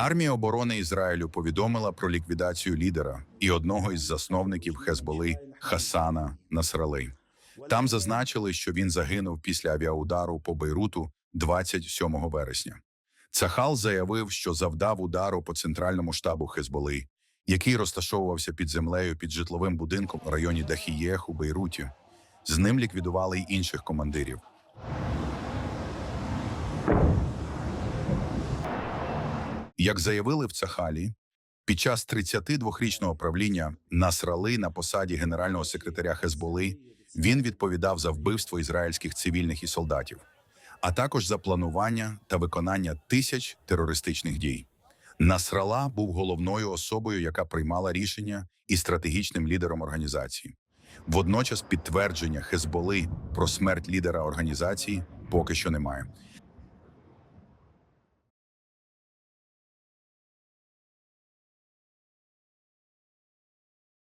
Армія оборони Ізраїлю повідомила про ліквідацію лідера і одного із засновників Хезболи Хасана Насрали. Там зазначили, що він загинув після авіаудару по Бейруту 27 вересня. Цахал заявив, що завдав удару по центральному штабу Хезболи, який розташовувався під землею під житловим будинком у районі Дахієх у Бейруті. З ним ліквідували й інших командирів. Як заявили в Цахалі, під час 32-річного правління Насрали на посаді генерального секретаря Хезболи він відповідав за вбивство ізраїльських цивільних і солдатів, а також за планування та виконання тисяч терористичних дій. Насрала був головною особою, яка приймала рішення і стратегічним лідером організації. Водночас підтвердження Хезболи про смерть лідера організації поки що немає.